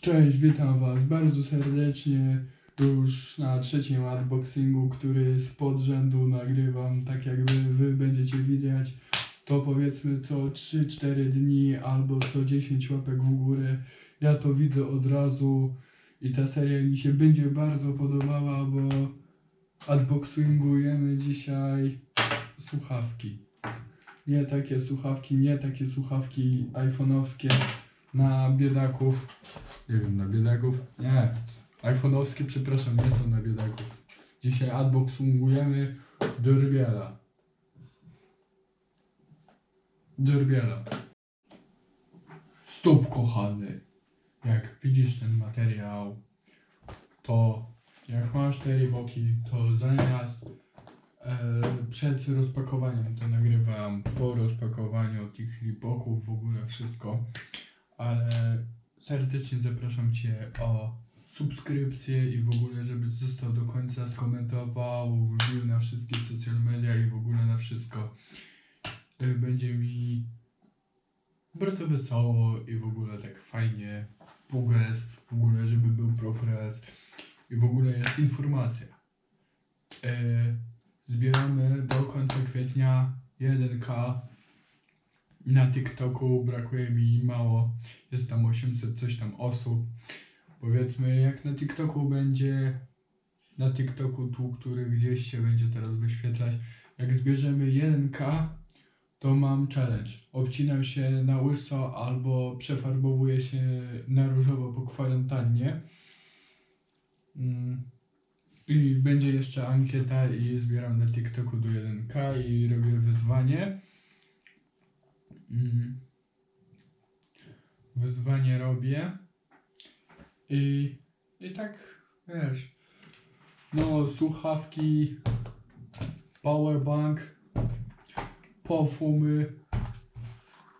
Cześć, witam Was bardzo serdecznie już na trzecim unboxingu, który z rzędu nagrywam, tak jak wy, wy będziecie widzieć. To powiedzmy co 3-4 dni albo co 10 łapek w górę. Ja to widzę od razu i ta seria mi się będzie bardzo podobała, bo unboxingujemy dzisiaj słuchawki. Nie takie słuchawki, nie takie słuchawki iPhone'owskie na biedaków. Nie wiem, na biedaków? Nie. iPhone'owskie, przepraszam, nie są na biedaków. Dzisiaj unboxingujemy Jorbiela. Jorbiela. Stop kochany. Jak widzisz ten materiał, to jak masz te Reeboki, to zamiast e, przed rozpakowaniem to nagrywam po rozpakowaniu tych Reeboków, w ogóle wszystko, ale serdecznie zapraszam Cię o subskrypcję i w ogóle, żebyś został do końca, skomentował, wbił na wszystkie social media i w ogóle na wszystko. Y, Będzie mi bardzo wesoło i w ogóle tak fajnie, progres, w ogóle, żeby był progres i w ogóle jest informacja. E, zbieramy do końca kwietnia 1K. Na TikToku brakuje mi mało, jest tam 800 coś tam osób. Powiedzmy, jak na TikToku będzie, na TikToku tu, który gdzieś się będzie teraz wyświetlać, jak zbierzemy 1K, to mam challenge. Obcinam się na łyso albo przefarbowuję się na różowo po kwarantannie. Mm. I będzie jeszcze ankieta i zbieram na TikToku do 1K i robię wyzwanie. Mm. Wyzwanie robię. I, I tak, wiesz, no słuchawki, powerbank, perfumy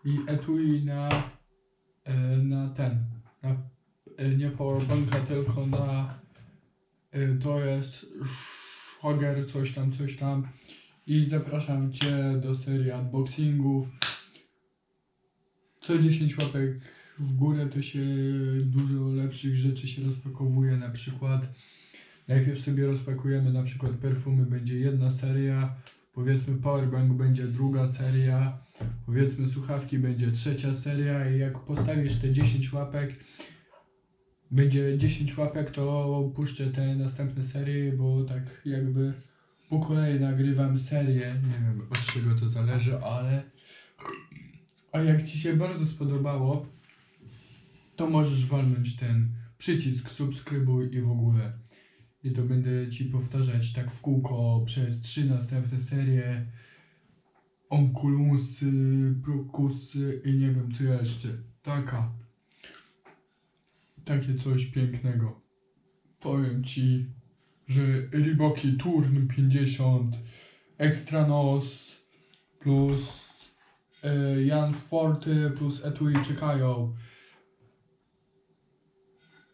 i etui na, e, na ten, na, e, nie powerbanka, tylko na, e, to jest szwager, coś tam, coś tam. I zapraszam Cię do serii unboxingów. Co 10 łapek w górę to się dużo lepszych rzeczy się rozpakowuje. Na przykład najpierw sobie rozpakujemy na przykład perfumy, będzie jedna seria, powiedzmy powerbank będzie druga seria, powiedzmy słuchawki będzie trzecia seria i jak postawisz te 10 łapek, będzie 10 łapek, to puszczę te następne serie, bo tak jakby po kolei nagrywam serię, nie wiem od czego to zależy, ale a jak Ci się bardzo spodobało, to możesz walnąć ten przycisk subskrybuj i w ogóle. I to będę Ci powtarzać tak w kółko przez trzy następne serie. Onkulusy, prokusy i nie wiem co jeszcze. Taka. Takie coś pięknego. Powiem Ci, że Reeboki Turn 50 Extra Nos plus e, Jan Forty plus Etui czekają.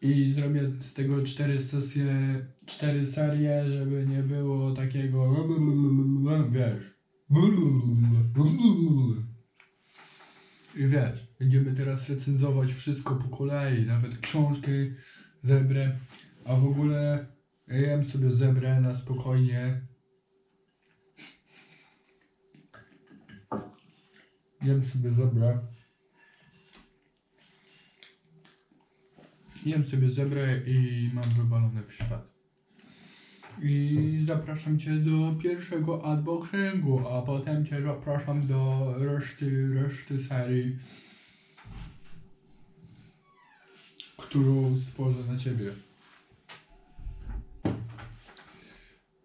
I zrobię z tego cztery sesje, cztery serie, żeby nie było takiego wiesz. I wiesz, będziemy teraz recenzować wszystko po kolei, nawet książki zebrę, a w ogóle jem sobie zebrę na spokojnie. Jem sobie zebrę. Jem sobie zebrę i mam wywalone w świat. I zapraszam Cię do pierwszego unboxingu, a potem Cię zapraszam do reszty, reszty serii, którą stworzę na Ciebie.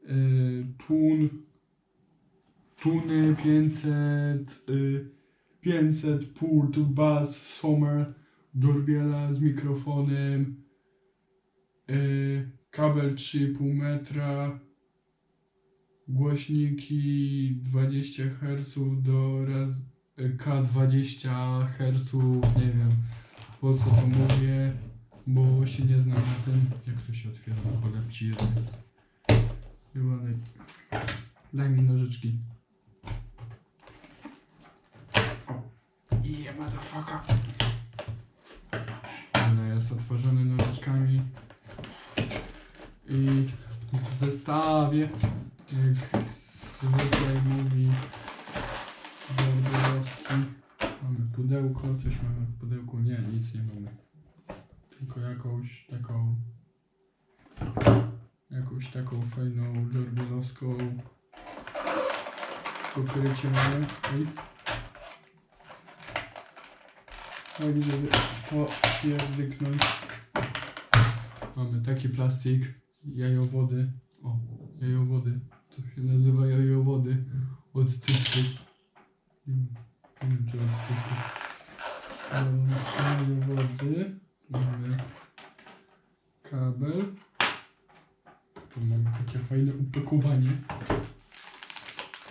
Yy, tun, tuny 500, y, 500 Purt Summer Dorbiela z mikrofonem, yy, kabel 3,5 metra, głośniki 20 Hz do raz, y, K20 Hz, nie wiem po co to mówię, bo się nie znam na tym, jak to się otwiera, cholera ci jeden. Chyba naj... Daj mi nożyczki. O. Yeah, motherfucker. Otworzony nożyczkami. I w zestawie, jak zwykle mówi Bordelowski, mamy pudełko, coś mamy w pudełku? Nie, nic nie mamy. Tylko jakąś taką jakąś taką fajną Jordanowską pokrycie mamy. Oj. Tak, żeby popierdyknąć. Mamy taki plastik, jajowody. O, jajowody. To się nazywa jajowody od cysku. Nie wiem, czy od cysku. Jajowody. Mamy kabel. Tu mamy takie fajne opakowanie.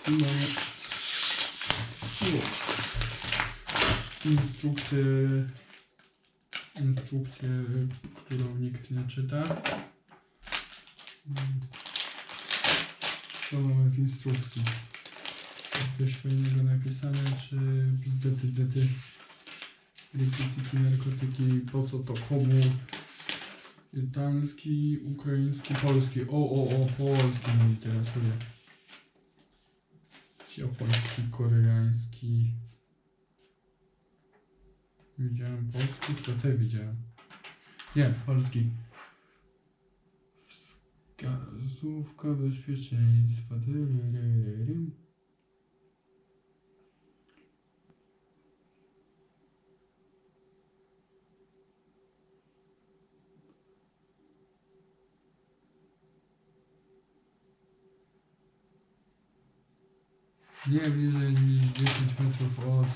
Tu mamy o, instrukcję, którą nikt nie czyta. Mm. Co mamy w instrukcji? Coś fajnego napisane, czy bzdety, dety, narkotyki, narkotyki, po co to, komu? Damski, ukraiński, polski. O, o, o, polski mnie interesuje. Japoński, koreański. Widziałem polski, to te widziałem. Nie, polski. Wskazówka bezpieczeństwa. Nie bliżej niż 10 metrów od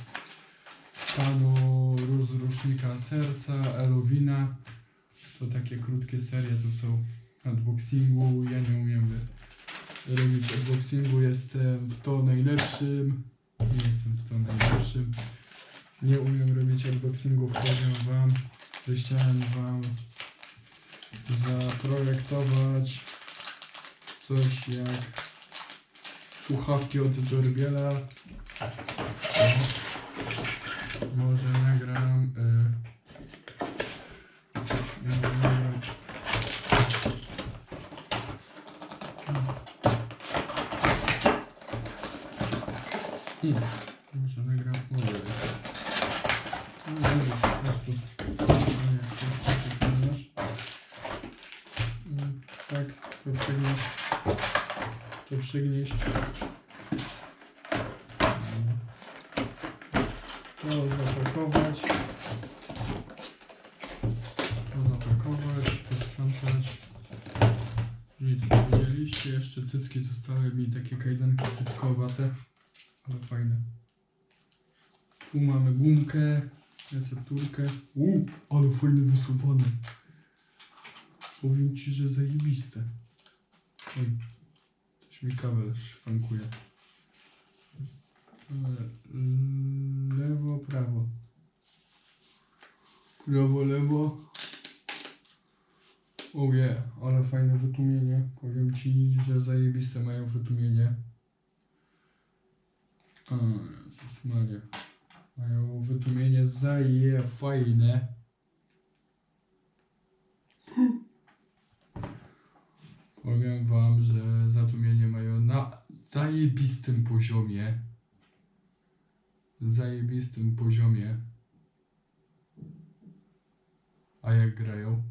stanu rozrusznika serca, Elowina. To takie krótkie serie, to są unboxingu. Ja nie umiem robić unboxingu, jestem w to najlepszym. Nie jestem w to najlepszym. Nie umiem robić unboxingów, powiem wam, że chciałem wam zaprojektować coś jak słuchawki od Jorbiela. Może nagram. Y, Hmm. Może nagram. Może. No, może po prostu. Mm, Tak, to przygnieść. To przygnieść. Recepturkę. Uuu, ale fajny wysuwany. Powiem ci, że zajebiste. Oj, coś mi kabel szwankuje. E, Lewo, prawo. Prawo, lewo. O je, ale fajne wytłumienie. Powiem ci, że zajebiste mają wytłumienie. O Jezus Maria. Mają wytłumienie zaje fajne. Powiem wam, że zatumienie mają na zajebistym poziomie. Zajebistym poziomie. A jak grają?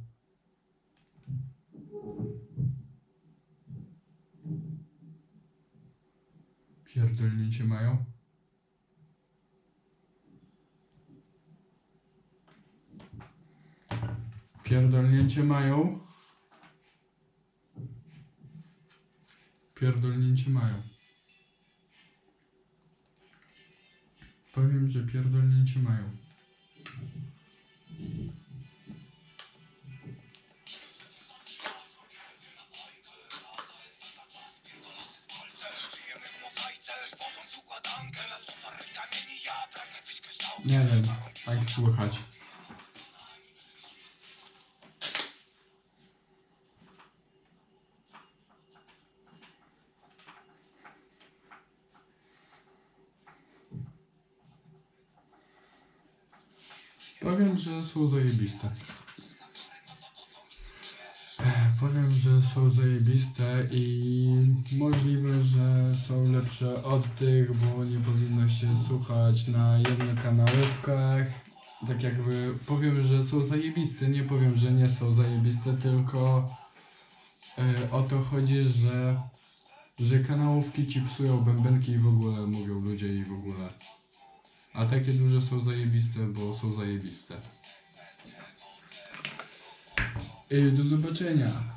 Pierdolnięcie mają? Pierdolnięcie mają? Pierdolnięcie mają. Powiem, że pierdolnięcie mają. Nie wiem, tak słychać. Powiem, że są zajebiste. powiem, że są zajebiste i możliwe, że są lepsze od tych, bo nie powinno się słuchać na jednokanałówkach. Tak jakby powiem, że są zajebiste, nie powiem, że nie są zajebiste, tylko e, o to chodzi, że, że kanałówki ci psują bębenki i w ogóle mówią ludzie i w ogóle. A takie duże są zajebiste, bo są zajebiste. I do zobaczenia.